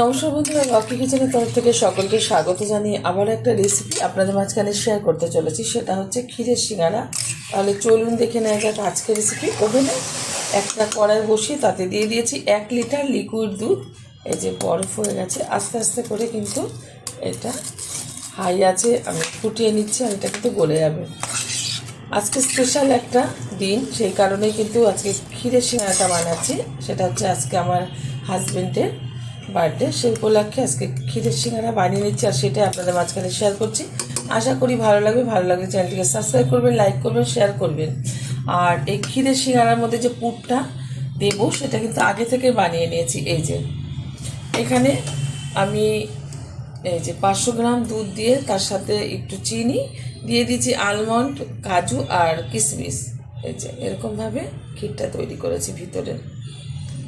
নমস্কার বন্ধুরা লক্ষ্মী কিচেনের তরফ থেকে সকলকে স্বাগত জানিয়ে আবার একটা রেসিপি আপনাদের মাঝখানে শেয়ার করতে চলেছি। সেটা হচ্ছে ক্ষীরের সিঙ্গারা। তাহলে চলুন দেখে নেওয়া যাক আজকের রেসিপি ওভেনে একটা কড়াই বসিয়ে তাতে দিয়ে দিয়েছি এক লিটার লিকুইড দুধ। এই যে বরফ হয়ে গেছে, আস্তে আস্তে করে কিন্তু এটা হাই আছে, আমি ফুটিয়ে নিচ্ছি আর এটা কিন্তু গলে যাবে। আজকে স্পেশাল একটা দিন, সেই কারণেই কিন্তু আজকে ক্ষীরের সিঙ্গারাটা বানাচ্ছি। সেটা হচ্ছে আজকে আমার হাজবেন্ডের বার্থডে সেই উপলক্ষে আজকে ক্ষীরের সিঙ্গারা বানিয়ে নিচ্ছি আর সেটাই আপনাদের মাঝখানে শেয়ার করছি। আশা করি ভালো লাগবে, ভালো লাগলে চ্যানেলটিকে সাবস্ক্রাইব করবেন লাইক করবেন শেয়ার করবেন। আর এই ক্ষীরের সিঙ্গারার মধ্যে যে পুরটা দেবো, সেটা কিন্তু আগে থেকে বানিয়ে নিয়েছি, এই যে। এখানে আমি এই যে পাঁচশো গ্রাম দুধ দিয়ে তার সাথে একটু চিনি দিয়ে দিয়েছি আলমন্ড কাজু আর কিশমিশ এই যে এরকমভাবে ক্ষীরটা তৈরি করেছি ভিতরে।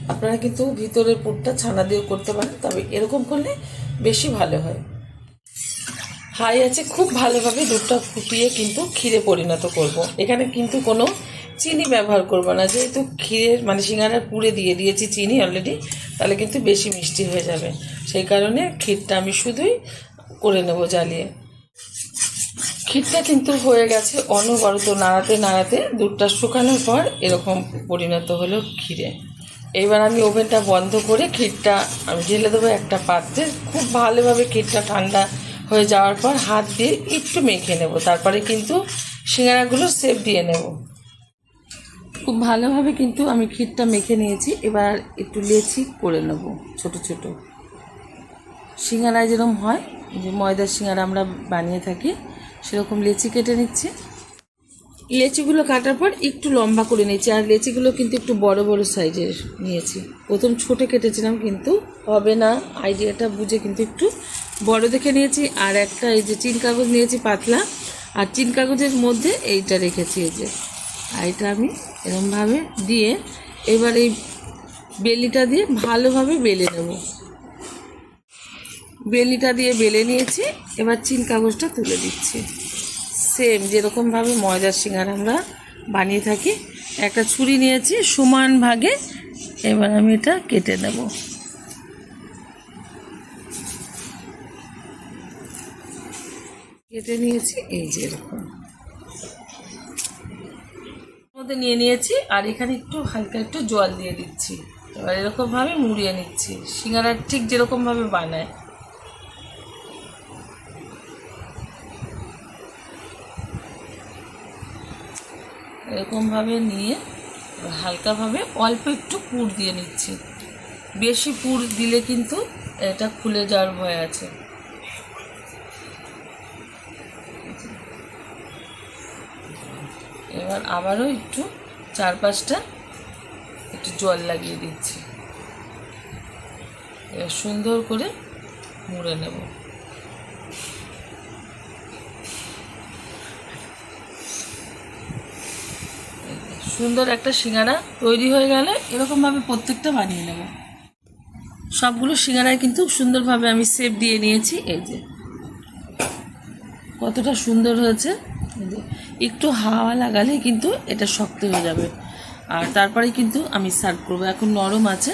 আপনারা কিন্তু ভিতরের পুরটা ছানা দিয়েও করতে পারেন, তবে এরকম করলে বেশি ভালো হয়। হাই আছে খুব ভালোভাবে দুধটা ফুটিয়ে কিন্তু ক্ষীরে পরিণত করব। এখানে কিন্তু কোনো চিনি ব্যবহার করব না। যেহেতু ক্ষীরের মানে সিঙ্গারার পুরে দিয়ে দিয়েছি চিনি অলরেডি তাহলে কিন্তু বেশি মিষ্টি হয়ে যাবে। সেই কারণে ক্ষীরটা আমি শুধুই করে নেব জ্বালিয়ে। ক্ষীরটা কিন্তু হয়ে গেছে অনবরত নাড়াতে নাড়াতে দুধটা শুকানোর পর এরকম পরিণত হলো ক্ষীরে। এবার আমি ওভেনটা বন্ধ করে ক্ষীরটা, আমি ঢেলে দেবো একটা পাত্রে। খুব ভালোভাবে ক্ষীরটা ঠান্ডা হয়ে যাওয়ার পর হাত দিয়ে একটু মেখে নেব। তারপরে কিন্তু সিঙ্গারাগুলো সেপ দিয়ে নেব। খুব ভালোভাবে কিন্তু আমি ক্ষীরটা মেখে নিয়েছি। এবার একটু লেচি করে নেব ছোট ছোট। সিঙ্গারায় যেরকম হয় যে ময়দার সিঙ্গারা আমরা বানিয়ে থাকি, সেরকম লেচি কেটে নিচ্ছি। লেচিগুলো কাটার পর একটু লম্বা করে নিয়েছি, আর লেচিগুলো কিন্তু একটু বড় বড় সাইজের নিয়েছি। প্রথম ছোটো কেটেছিলাম কিন্তু হবে না, আইডিয়াটা বুঝে কিন্তু একটু বড় দেখে নিয়েছি, আর একটা এই যে চিন কাগজ নিয়েছি পাতলা, আর চিন কাগজের মধ্যে এইটা রেখেছি এই যে। আর এটা আমি এরমভাবে দিয়ে এবার এই বেলিটা দিয়ে ভালোভাবে বেলে নেব। বেলিটা দিয়ে বেলে নিয়েছি, এবার চিন কাগজটা তুলে দিচ্ছি। সেম যেরকমভাবে ময়দার সিঙ্গার আমরা বানিয়ে থাকি। একটা ছুরি নিয়েছি, সমান ভাগে। এবার আমি এটা কেটে নেব। কেটে নিয়েছি, এই যে এরকম। মধ্যে নিয়ে নিয়েছি, আর এখানে একটু হালকা একটু জল দিয়ে দিচ্ছি। এবার এরকমভাবে মুড়িয়ে নিচ্ছি। সিঙ্গারা ঠিক যেরকমভাবে বানায়। এরকমভাবে নিয়ে হালকাভাবে অল্প একটু পুর দিয়ে নিচ্ছি। বেশি পুর দিলে কিন্তু এটা খুলে যাওয়ার ভয় আছে। এবার আবারও একটু চার পাঁচটা একটু জল লাগিয়ে দিচ্ছি। এবার সুন্দর করে মুড়ে নেব। সুন্দর একটা সিঙ্গারা তৈরি হয়ে গেলে এরকমভাবে প্রত্যেকটা বানিয়ে নেব। সবগুলো সিঙ্গারায় কিন্তু সুন্দরভাবে আমি সেপ দিয়ে নিয়েছি, এই যে। কতটা সুন্দর হয়েছে একটু হাওয়া লাগালে কিন্তু এটা শক্ত হয়ে যাবে। আর তারপরে কিন্তু আমি সার্ভ করব, এখন নরম আছে।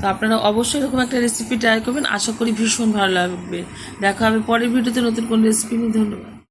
তো আপনারা অবশ্যই এরকম একটা রেসিপি ট্রাই করবেন, আশা করি ভীষণ ভালো লাগবে। দেখা হবে পরের ভিডিওতে নতুন কোন রেসিপি নিয়ে, ধন্যবাদ।